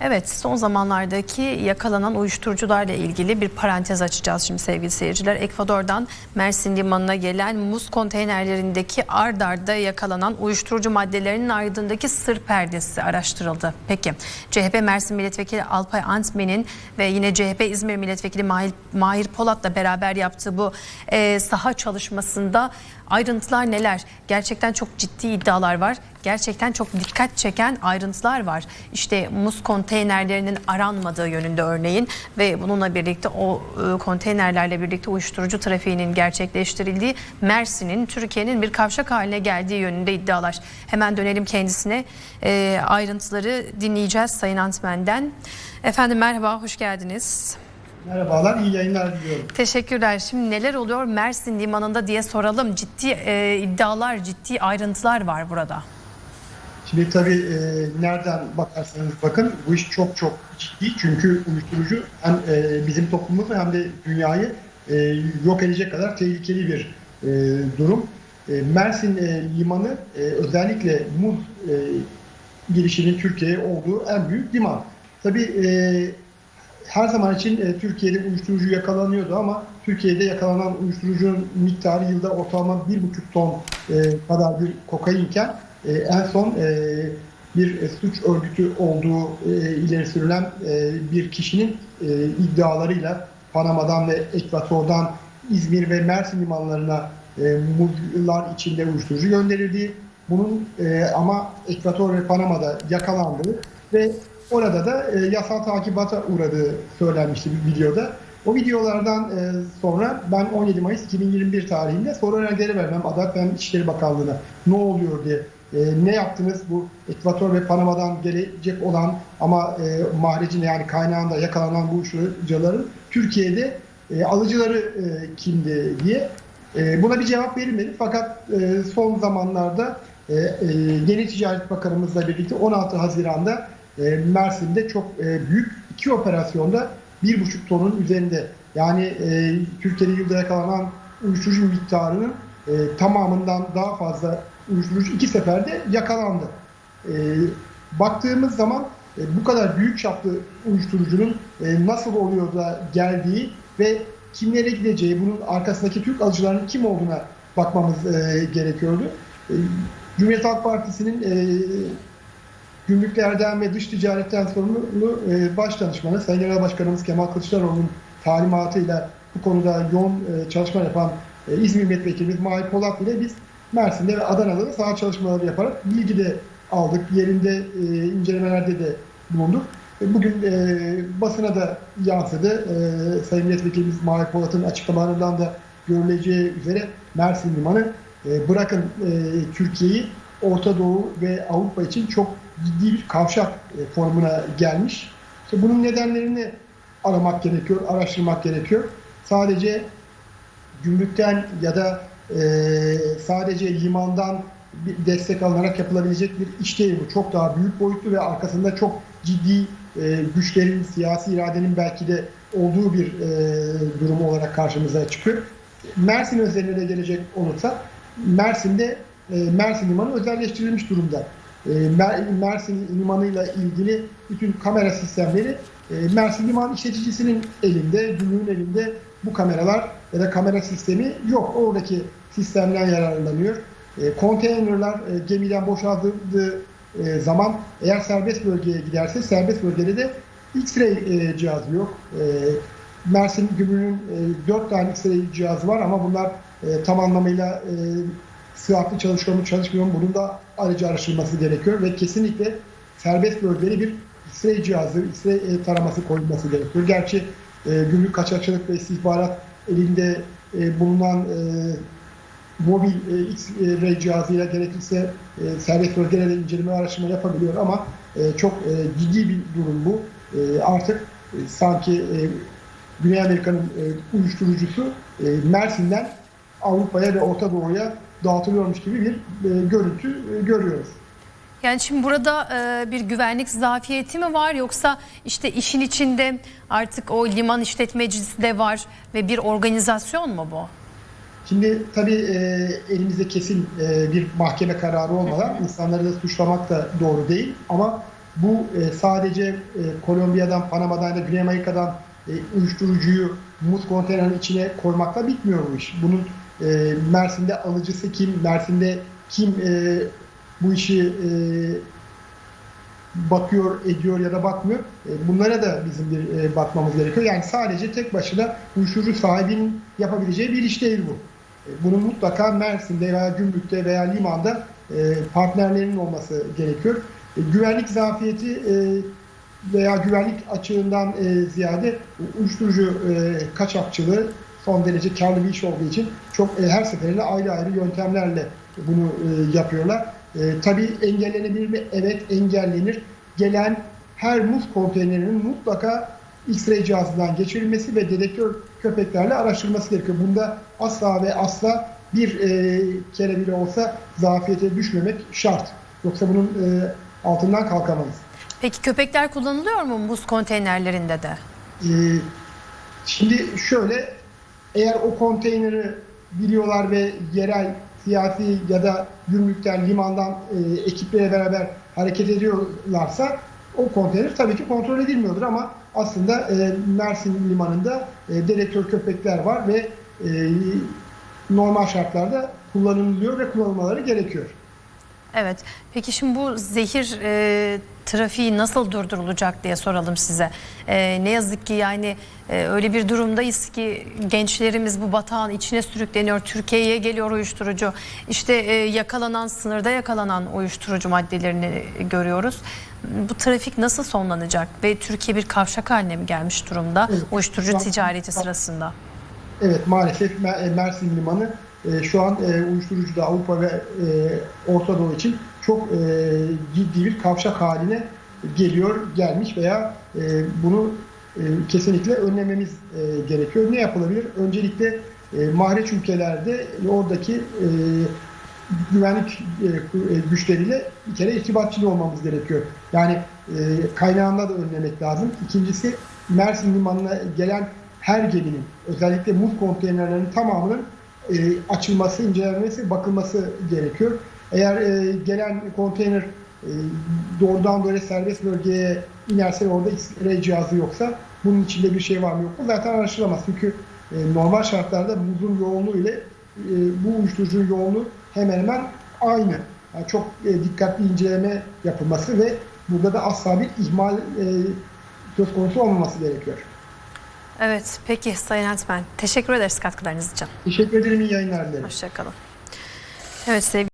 Evet son zamanlardaki yakalanan uyuşturucularla ilgili bir parantez açacağız şimdi sevgili seyirciler. Ekvador'dan Mersin Limanı'na gelen muz konteynerlerindeki ard arda yakalanan uyuşturucu maddelerinin ardındaki sır perdesi araştırıldı. Peki CHP Mersin Milletvekili Alpay Antmen'in ve yine CHP İzmir Milletvekili Mahir, Mahir Polat'la beraber yaptığı bu e, saha çalışmasında ayrıntılar neler? Gerçekten çok ciddi iddialar var. Gerçekten çok dikkat çeken ayrıntılar var. İşte muz konteynerlerinin aranmadığı yönünde örneğin ve bununla birlikte o e, konteynerlerle birlikte uyuşturucu trafiğinin gerçekleştirildiği Mersin'in Türkiye'nin bir kavşak haline geldiği yönünde iddialar. Hemen dönelim kendisine. E, ayrıntıları dinleyeceğiz Sayın Antmen'den. Efendim merhaba, hoş geldiniz. Merhabalar, iyi yayınlar diliyorum. Teşekkürler. Şimdi neler oluyor Mersin Limanı'nda diye soralım. Ciddi e, iddialar, ciddi ayrıntılar var burada. Şimdi tabii e, nereden bakarsanız bakın bu iş çok çok ciddi. Çünkü uyuşturucu hem e, bizim toplumumuzu hem de dünyayı e, yok edecek kadar tehlikeli bir e, durum. E, Mersin e, limanı e, özellikle muz e, girişinin Türkiye'ye olduğu en büyük liman. Tabii e, her zaman için e, Türkiye'de uyuşturucu yakalanıyordu ama Türkiye'de yakalanan uyuşturucunun miktarı yılda ortalama 1,5 ton e, kadar bir kokainken e, en son e, bir e, suç örgütü olduğu e, ileri sürülen e, bir kişinin e, iddialarıyla Panama'dan ve Ekvator'dan İzmir ve Mersin limanlarına e, muzlar içinde uyuşturucu gönderildiği, bunun e, ama Ekvator ve Panama'da yakalandığı ve orada da e, yasal takibata uğradığı söylenmişti bir videoda. O videolardan e, sonra ben 17 Mayıs 2021 tarihinde soru önergeleri vermem Adalet ve İçişleri Bakanlığı'na ne oluyor diye e, ne yaptınız? Bu Ekvator ve Panama'dan gelecek olan ama e, mahrecin yani kaynağında yakalanan bu uyuşturucuların Türkiye'de e, alıcıları e, kimdi diye. E, buna bir cevap verilmedi. Fakat e, son zamanlarda e, e, Yeni Ticaret Bakanımızla birlikte 16 Haziran'da e, Mersin'de çok e, büyük iki operasyonda 1,5 tonun üzerinde yani e, Türkiye'de yılda yakalanan uyuşturucu miktarının e, tamamından daha fazla uyuşturucu iki seferde yakalandı. E, baktığımız zaman e, bu kadar büyük çaplı uyuşturucunun e, nasıl oluyor da geldiği ve kimlere gideceği, bunun arkasındaki Türk alıcılarının kim olduğuna bakmamız e, gerekiyordu. E, Cumhuriyet Halk Partisi'nin e, gümrüklerden ve dış ticaretten sorumlu e, baş danışmanı Sayın Genel Başkanımız Kemal Kılıçdaroğlu'nun talimatıyla bu konuda yoğun e, çalışma yapan e, İzmir Milletvekilimiz Mahir Polat ile biz Mersin'de ve Adana'da da saha çalışmaları yaparak bilgi de aldık. Yerinde e, incelemelerde de bulunduk. E, Bugün e, basına da yansıdı. E, Sayın Milletvekilimiz Mahir Polat'ın açıklamalarından da görüleceği üzere Mersin Limanı e, bırakın e, Türkiye'yi Orta Doğu ve Avrupa için çok ciddi bir kavşak e, formuna gelmiş. İşte bunun nedenlerini aramak gerekiyor, araştırmak gerekiyor. Sadece gümrükten ya da e, sadece limandan bir destek alınarak yapılabilecek bir iş değil bu. Çok daha büyük boyutlu ve arkasında çok ciddi e, güçlerin, siyasi iradenin belki de olduğu bir e, durum olarak karşımıza çıkıyor. Mersin özeline de gelecek olursa Mersin'de e, Mersin Limanı özelleştirilmiş durumda. E, Mer- Mersin Limanı'yla ilgili bütün kamera sistemleri Mersin Liman işleticisinin elinde, gümrüğün elinde bu kameralar ya da kamera sistemi yok. Oradaki sistemden yararlanıyor. E, konteynerler e, gemiden boşaltıldığı e, zaman eğer serbest bölgeye giderse serbest bölgede de X-ray e, cihazı yok. E, Mersin Gümrüğü'nün e, 4 tane X-ray cihazı var ama bunlar e, tam anlamıyla e, sıhhatli çalışıyor mu çalışmıyor mu bunun da ayrıca araştırılması gerekiyor ve kesinlikle serbest bölgeli bir X-ray cihazı, X-ray e, taraması koyulması gerekiyor. Gerçi e, gümrük kaçakçılık ve istihbarat elinde e, bulunan e, mobil e, X-ray cihazıyla gerekirse e, serbest bölgelerde inceleme araştırma yapabiliyor ama e, çok e, ciddi bir durum bu. E, artık e, sanki e, Güney Amerika'nın e, uyuşturucusu e, Mersin'den Avrupa'ya ve Orta Doğu'ya dağıtılıyormuş gibi bir e, görüntü e, görüyoruz. Yani şimdi burada e, bir güvenlik zafiyeti mi var yoksa işte işin içinde artık o liman işletmecisi de var ve bir organizasyon mu bu? Şimdi tabii e, elimizde kesin e, bir mahkeme kararı olmadan insanları da suçlamak da doğru değil ama bu e, sadece e, Kolombiya'dan, Panama'dan da Güney Amerika'dan e, uyuşturucuyu muz konteynerinin içine koymakla bitmiyor bu iş. Bunun e, Mersin'de alıcısı kim, Mersin'de kim e, bu işi e, bakıyor, ediyor ya da bakmıyor. E, Bunlara da bizim bir e, bakmamız gerekiyor. Yani sadece tek başına uyuşturucu sahibinin yapabileceği bir iş değil bu. E, Bunun mutlaka Mersin'de veya Gümrük'te veya limanda e, partnerlerinin olması gerekiyor. E, Güvenlik zafiyeti e, veya güvenlik açığından e, ziyade uyuşturucu e, kaçakçılığı son derece karlı bir iş olduğu için çok e, her seferinde ayrı ayrı yöntemlerle bunu e, yapıyorlar. E, tabii engellenebilir mi? Evet engellenir. Gelen her muz konteynerinin mutlaka X-ray cihazından geçirilmesi ve dedektör köpeklerle araştırılması gerekiyor. Bunda asla ve asla bir e, kere bile olsa zafiyete düşmemek şart. Yoksa bunun e, altından kalkamayız. Peki köpekler kullanılıyor mu muz konteynerlerinde de? Ee, Şimdi şöyle, eğer o konteyneri biliyorlar ve yerel siyasi ya da gümrükten, limandan e, ekiplere beraber hareket ediyorlarsa o konteyner tabii ki kontrol edilmiyordur ama aslında e, Mersin limanında e, dedektör köpekler var ve e, normal şartlarda kullanılıyor ve kullanılmaları gerekiyor. Evet. Peki şimdi bu zehir e, trafiği nasıl durdurulacak diye soralım size. E, ne yazık ki yani e, öyle bir durumdayız ki gençlerimiz bu batağın içine sürükleniyor. Türkiye'ye geliyor uyuşturucu. İşte e, yakalanan sınırda yakalanan uyuşturucu maddelerini görüyoruz. Bu trafik nasıl sonlanacak ve Türkiye bir kavşak haline mi gelmiş durumda Evet. uyuşturucu ticareti sırasında? Evet maalesef Mer- Mersin Limanı e, şu an e, uyuşturucuda Avrupa ve e, Orta Doğu için çok e, ciddi bir kavşak haline geliyor, gelmiş veya e, bunu kesinlikle önlememiz gerekiyor. Ne yapılabilir? Öncelikle e, mahreç ülkelerde oradaki güvenlik güçleriyle bir kere irtibatçı olmamız gerekiyor. Yani kaynağında da önlemek lazım. İkincisi Mersin Limanı'na gelen her geminin özellikle muz konteynerlerinin tamamının e, açılması, incelenmesi, bakılması gerekiyor. Eğer e, gelen konteyner e, doğrudan böyle serbest bölgeye inerse orada X-ray cihazı yoksa bunun içinde bir şey var mı yok mu zaten araştırılamaz. Çünkü e, normal şartlarda muzun yoğunluğu ile e, bu uyuşturucunun yoğunluğu hemen hemen aynı. Yani çok e, dikkatli inceleme yapılması ve burada da asla bir ihmal e, söz konusu olmaması gerekiyor. Evet peki Sayın Entmen teşekkür ederiz katkılarınız için. Teşekkür ederim. iyi yayınlar dilerim. Hoşçakalın. Evet sevgili